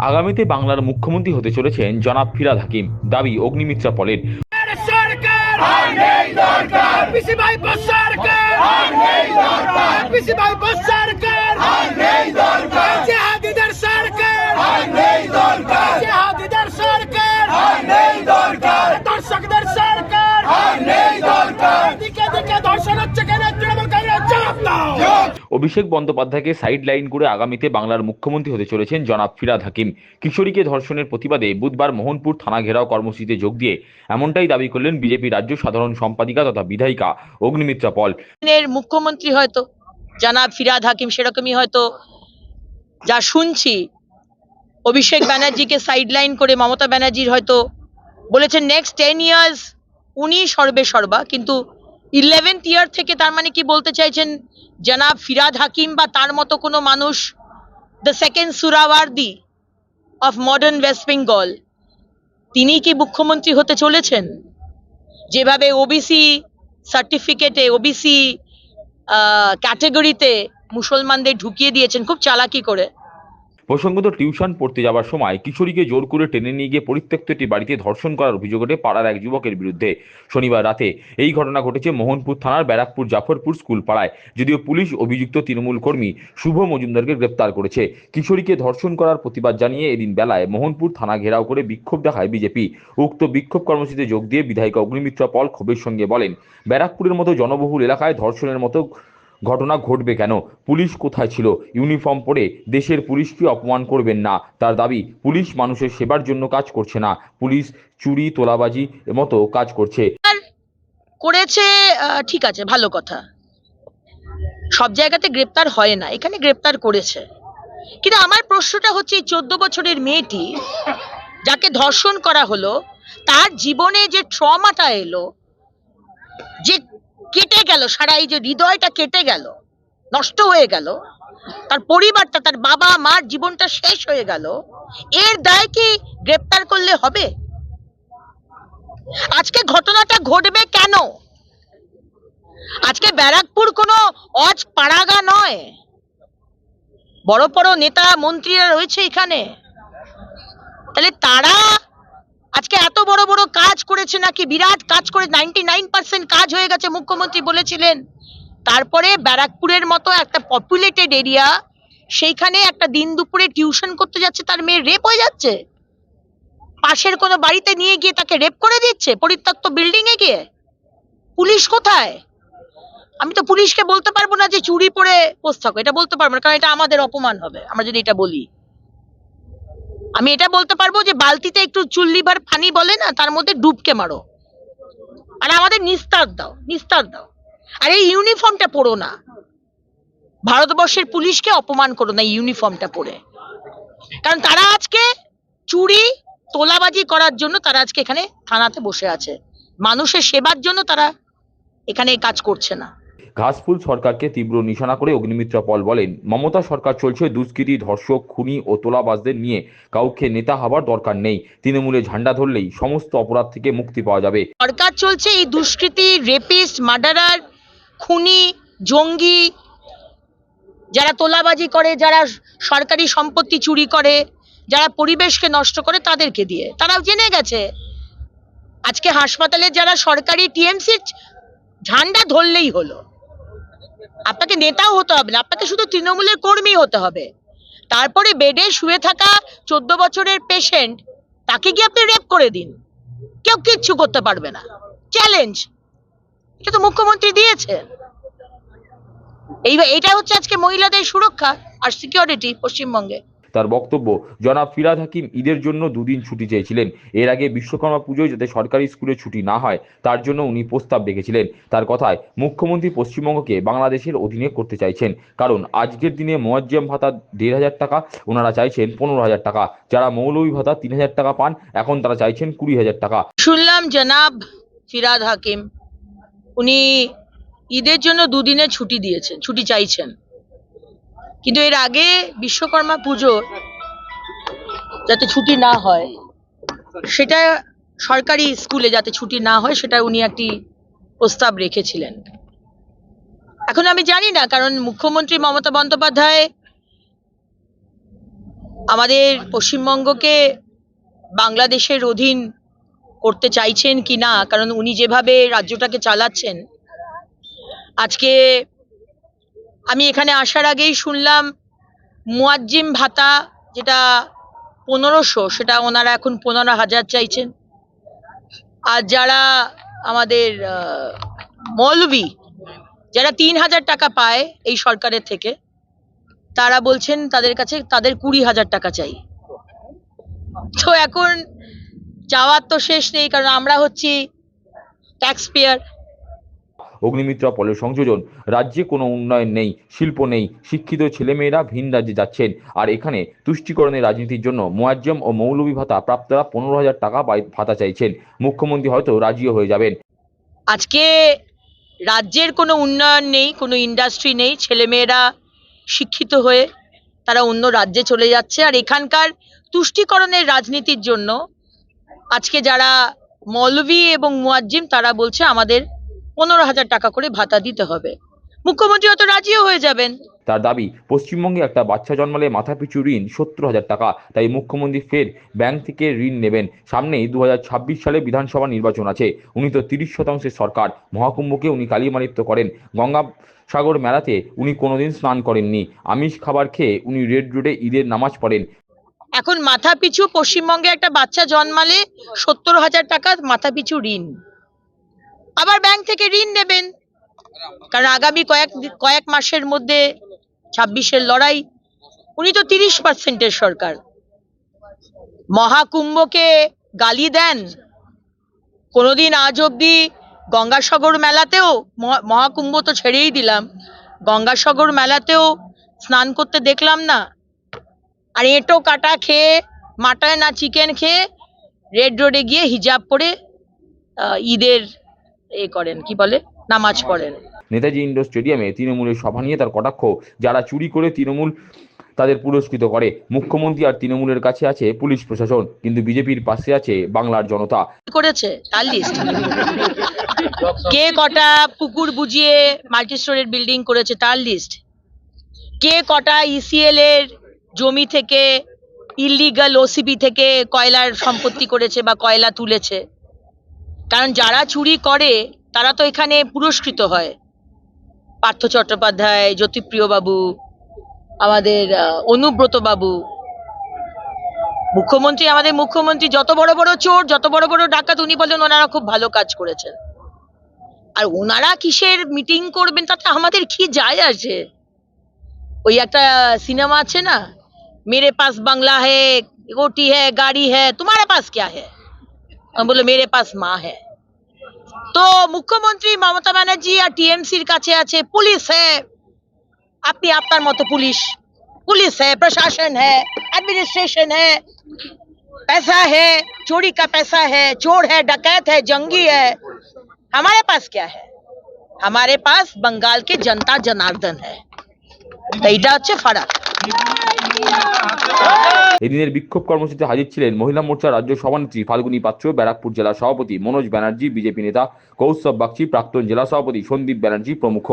আগামীতে বাংলার মুখ্যমন্ত্রী হতে চলেছেন জনাব ফিরাদ হাকিম। দাবি অগ্নিমিত্রা পলের সরকার আর নেই দরকার পিসি ভাই বস সরকার আর নেই দরকার পিসি ভাই বস সরকার আর নেই দরকার জিহাদিদের সরকার আর নেই দরকার জিহাদিদের সরকার আর নেই দরকার দর্শকদের সরকার আর নেই দরকার দিকে দিকে দর্শন হচ্ছে কেন তৃণমূল কংগ্রেস জবাব দাও অভিষেক বন্দ্যোপাধ্যায়কে সাইড লাইন করে আগামীতে বাংলার মুখ্যমন্ত্রী হতে চলেছেন জনাব ফিরাদ হাকিম। কিশোরীকে ধর্ষণের প্রতিবাদে বুধবার মোহনপুর থানা ঘেরাও কর্মসূচিতে যোগ দিয়ে এমনটাই দাবি করলেন বিজেপি রাজ্য সাধারণ সম্পাদিকা তথা বিধায়িকা অগ্নিমিত্রা পল। মুখ্যমন্ত্রী হয়তো, জনাব ফিরাদ হাকিম সেরকমই হয়তো, যা শুনছি, অভিষেক ব্যানার্জিকে সাইডলাইন করে মমতা ব্যানার্জির হয়তো বলেছেন নেক্সট টেন ইয়ার্স উনি সর্বে সর্বা। কিন্তু ইলেভেন্থ ইয়ার থেকে তার মানে কি বলতে চাইছেন? জানাব ফিরাদ হাকিম বা তার মতো কোনো মানুষ the second Suhrawardy of modern West Bengal তিনি কি মুখ্যমন্ত্রী হতে চলেছেন? যেভাবে ওবিসি সার্টিফিকেটে ওবিসি ক্যাটেগরিতে মুসলমানদের ঢুকিয়ে দিয়েছেন, খুব চালাকি করে। প্রসঙ্গত টিউশন পড়তে যাওয়ার সময় কিশোরীকে জোর করে টেনে নিয়ে গিয়ে পরিত্যক্ত একটি বাড়িতে ধর্ষণ করার অভিযোগ ওঠে পাড়ার এক যুবকের বিরুদ্ধে। শনিবার রাতে এই ঘটনা ঘটেছে মোহনপুর থানার ব্যারাকপুর জাফরপুর স্কুল পাড়ায় যদিও পুলিশ অভিযুক্ত তৃণমূল কর্মী শুভ মজুমদারকে গ্রেপ্তার করেছে। কিশোরীকে ধর্ষণ করার প্রতিবাদ জানিয়ে এদিন বেলায় মোহনপুর থানা ঘেরাও করে বিক্ষোভ দেখায় বিজেপি। উক্ত বিক্ষোভ কর্মসূচিতে যোগ দিয়ে বিধায়িকা অগ্নিমিত্রা পল ক্ষোভের সঙ্গে বলেন, ব্যারাকপুরের মতো জনবহুল এলাকায় ধর্ষণের মতো ঘটনা ঘটবে কেন? পুলিশ কোথায় ছিল? ইউনিফর্ম পরে দেশের পুলিশকে অপমান করবেন না। তার দাবি, পুলিশ মানুষের সেবার জন্য কাজ করছে না। পুলিশ চুরি, তোলাবাজি মতো কাজ করছে। করেছে ঠিক আছে, ভালো কথা। সব জায়গাতে গ্রেপ্তার হয় না, এখানে গ্রেপ্তার করেছে। কিন্তু আমার প্রশ্নটা হচ্ছে, এই চোদ্দ বছরের মেয়েটি যাকে ধর্ষণ করা হলো, তার জীবনে যে ট্রমাটা এলো, যে কেটে গেল, সারা এই যে হৃদয়টা কেটে গেল, নষ্ট হয়ে গেল, তার পরিবারটা, তার বাবা, মার জীবনটা শেষ হয়ে গেল, এর দায় কি গ্রেপ্তার করলে হবে? আজকে ঘটনাটা ঘটবে কেন? আজকে ব্যারাকপুর কোনো অজ পাড়াগা নয়। বড় বড় নেতা, মন্ত্রীরা রয়েছে এখানে। তাহলে তারা আজকে এত বড় বড় কাজ করেছে নাকি? বিরাট কাজ করে নাইনটি কাজ হয়ে গেছে, মুখ্যমন্ত্রী বলেছিলেন। তারপরে ব্যারাকপুরের মতো একটা পপুলেটেড এরিয়া সেইখানে একটা দিন দুপুরে টিউশন করতে যাচ্ছে, তার মেয়ে রেপ হয়ে যাচ্ছে। পাশের কোনো বাড়িতে নিয়ে গিয়ে তাকে রেপ করে দিচ্ছে, পরিত্যক্ত বিল্ডিং এ গিয়ে? পুলিশ কোথায়? আমি তো পুলিশকে বলতে পারব না যে চুরি পরে বসে থাকো, এটা বলতে পারব না, কারণ এটা আমাদের অপমান হবে, আমরা যদি এটা বলি। আমি এটা বলতে পারব যে বালতিতে একটু চুল্লিভার পানি বলে না, তার মধ্যে ডুবকে মারো। আর আমাদের নিস্তার দাও নিস্তার দাও। আর এই ইউনিফর্মটা পরো না। ভারতবর্ষের পুলিশকে অপমান করো না ইউনিফর্মটা পরে। কারণ তারা আজকে চুরি, তোলাবাজি করার জন্য তারা আজকে এখানে থানাতে বসে আছে। মানুষের সেবার জন্য তারা এখানে কাজ করছে না। ঘাসফুল সরকারকে তীব্র নিশানা করে অগ্নিমিত্রা পল বলেন, মমতা সরকার চলছে দুষ্কৃতী, ধর্ষক, খুনি ও তোলাবাজদের নিয়ে। কাউকে নেতা হবার দরকার নেই। তৃণমূলে ঝান্ডা ধরলেই সমস্ত অপরাধ থেকে মুক্তি পাওয়া যাবে। সরকার চলছে এই দুষ্কৃতী রেপিস্ট মার্ডারার খুনি, জঙ্গি, যারা তোলাবাজি করে, যারা সরকারি সম্পত্তি চুরি করে, যারা পরিবেশকে নষ্ট করে তাদেরকে দিয়ে। তারাও জেনে গেছে। আজকে হাসপাতালে যারা সরকারি টিএমসি ঝান্ডা ধরলেই হলো। আপনাকে নেতাও হতে হবে না, আপনাকে শুধু তৃণমূলের কর্মী হতে হবে। তারপরে বেডে শুয়ে থাকা চোদ্দ বছরের পেশেন্ট তাকে গিয়ে আপনি রেপ করে দিন। কেউ কিচ্ছু করতে পারবে না। চ্যালেঞ্জ এটা তো মুখ্যমন্ত্রী দিয়েছে। এই এটা হচ্ছে আজকে মহিলাদের সুরক্ষা আর সিকিউরিটি পশ্চিমবঙ্গে। তার বক্তব্য, জনাব ফিরাদ হাকিম ঈদের জন্য দুদিন ছুটি চেয়েছিলেন। এর আগে বিশ্বকর্মা পুজোয় যাতে সরকারি স্কুলে ছুটি না হয়, তার জন্য উনি প্রস্তাব রেখেছিলেন। তার কথায়, মুখ্যমন্ত্রী পশ্চিমবঙ্গকে বাংলাদেশের অধীনে করতে চাইছেন, কারণ আজকের দিনে মোয়াজ্জেম ভাতা দেড় হাজার টাকা, ওনারা চাইছেন পনেরো হাজার টাকা। যারা মৌলভী ভাতা তিন হাজার টাকা পান, এখন তারা চাইছেন কুড়ি হাজার টাকা। শুনলাম জনাব ফিরাদ হাকিম, উনি ঈদের জন্য দুদিনের ছুটি দিয়েছেন, ছুটি চাইছেন। কিন্তু এর আগে বিশ্বকর্মা পুজো যাতে ছুটি না হয়, সেটা সরকারি স্কুলে যাতে ছুটি না হয়, সেটা উনি একটি প্রস্তাব রেখেছিলেন। এখন আমি জানি না, কারণ মুখ্যমন্ত্রী মমতা বন্দ্যোপাধ্যায় আমাদের পশ্চিমবঙ্গকে বাংলাদেশের অধীন করতে চাইছেন কি না, কারণ উনি যেভাবে রাজ্যটাকে চালাচ্ছেন, আজকে আমি এখানে আসার আগেই শুনলাম মুয়াজ্জিম ভাতা, যেটা পনেরোশো, সেটা ওনারা এখন পনেরো হাজার চাইছেন। আর যারা আমাদের মৌলবি যারা তিন হাজার টাকা পায় এই সরকারের থেকে, তারা বলছেন তাদের কাছে তাদের কুড়ি হাজার টাকা চাই। তো এখন চাওয়ার তো শেষ নেই, কারণ আমরা হচ্ছি ট্যাক্স পেয়ার অগ্নিমিত্রা পলের সংযোজন। রাজ্যে কোনো উন্নয়ন নেই, শিল্প নেই, শিক্ষিত ছেলেমেয়েরা ভিন রাজ্যে যাচ্ছেন। আর এখানে তুষ্টিকরণের রাজনীতির জন্য মোয়াজ্জম ও মৌলভী ভাতা প্রাপ্তরা পনেরো হাজার টাকা ভাতা চাইছেন। মুখ্যমন্ত্রী হয়তো রাজিও হয়ে যাবেন। আজকে রাজ্যের কোনো উন্নয়ন নেই, কোনো ইন্ডাস্ট্রি নেই, ছেলেমেয়েরা শিক্ষিত হয়ে তারা অন্য রাজ্যে চলে যাচ্ছে। আর এখানকার তুষ্টিকরণের রাজনীতির জন্য আজকে যারা মৌলভী এবং মুয়াজ্জিম তারা বলছে আমাদের পনেরো হাজার টাকা করে ভাতা দিতে হবে। মুখ্যমন্ত্রী হয়তো রাজিও হয়ে যাবেন। তার দাবি পশ্চিমবঙ্গে একটা বাচ্চা জন্মালে মাথাপিছু ঋণ সত্তর হাজার টাকা তাই মুখ্যমন্ত্রী ফের ব্যাংক থেকে ঋণ নেবেন। সামনেই দু হাজার ছাব্বিশ সালে বিধানসভা নির্বাচন আছে। উনি তো তিরিশ শতাংশের সরকার। মহাকুম্ভকে উনি কালিমালিপ্ত করেন। গঙ্গা সাগর মেলাতে উনি কোনোদিন স্নান করেননি। আমিষ খাবার খেয়ে উনি রেড রোডে ঈদের নামাজ পড়েন। এখন মাথা পিছু পশ্চিমবঙ্গে একটা বাচ্চা জন্মালে সত্তর হাজার টাকা মাথা পিছু ঋণ। আবার ব্যাংক থেকে ঋণ নেবেন। কারণ আগামী কয়েক কয়েক মাসের মধ্যে ছাব্বিশের লড়াই, উনি তো তিরিশ পার্সেন্টের সরকার। মহাকুম্ভকে গালি দেন। কোনোদিন আজ অব্দি গঙ্গাসাগর মেলাতেও মহা- মহাকুম্ভ তো ছেড়েই দিলাম। গঙ্গাসাগর মেলাতেও স্নান করতে দেখলাম না। আর এঁটো কাটা খেয়ে, মাটন না চিকেন খেয়ে রেড রোডে গিয়ে হিজাব পরে ঈদের এ করেন কি বলে? নামাজ পড়েন। নেতাজি ইন্ডোর স্টেডিয়ামে তৃণমূলের সভা নিয়ে তার কটাক্ষ যারা চুরি করে তৃণমূল তাদের পুরস্কৃত করে। মুখ্যমন্ত্রী আর তৃণমূলের কাছে আছে পুলিশ প্রশাসন কিন্তু বিজেপির পাশে আছে বাংলার জনতা। করেছে তার লিস্ট কে কটা পুকুর বুঝিয়ে মাল্টি স্টোরের বিল্ডিং করেছে তার লিস্ট কে কটা ইসিএল এর জমি থেকে ইলিগাল ওসিবি থেকে কয়লার সম্পত্তি করেছে বা কয়লা তুলেছে? কারণ যারা চুরি করে, তারা তো এখানে পুরস্কৃত হয়। পার্থ চট্টোপাধ্যায় জ্যোতিপ্রিয়বাবু আমাদের অনুব্রতবাবু মুখ্যমন্ত্রী, আমাদের মুখ্যমন্ত্রী যত বড় বড় চোর, যত বড় বড় ডাকাত, উনি বলেন ওনারা খুব ভালো কাজ করেছেন। আর ওনারা কিসের মিটিং করবেন, তাতে আমাদের কি যায় আছে? ওই একটা সিনেমা আছে না? মেরে পাস বাংলা হ্যাঁ গোটি হ্যাঁ গাড়ি হ্যাঁ তোমার পাস ক্যা হ্যাঁ বলে মেরে পাস মা है তো মুখ্যমন্ত্রী মমতা ব্যানার্জি আর টিএমসির কাছে আছে পুলিশ হ্যাঁ আপনি আপনার মতো পুলিশ पुलिस है प्रशासन है एडमिनिस्ट्रेशन है पैसा है चोरी का पैसा है चोर है डकैत है जंगी है हमारे पास क्या है हमारे पास बंगाल के जनता जनार्दन है তো এইটা হচ্ছে ফারাক এদিনের বিক্ষোভ কর্মসূচিতে হাজির ছিলেন মহিলা মোর্চার রাজ্য সভানেত্রী ফাল্গুনী পাত্র, ব্যারাকপুর জেলা সভাপতি মনোজ ব্যানার্জি, বিজেপি নেতা কৌস্তব বাগচি, প্রাক্তন জেলা সভাপতি সন্দীপ ব্যানার্জি প্রমুখ।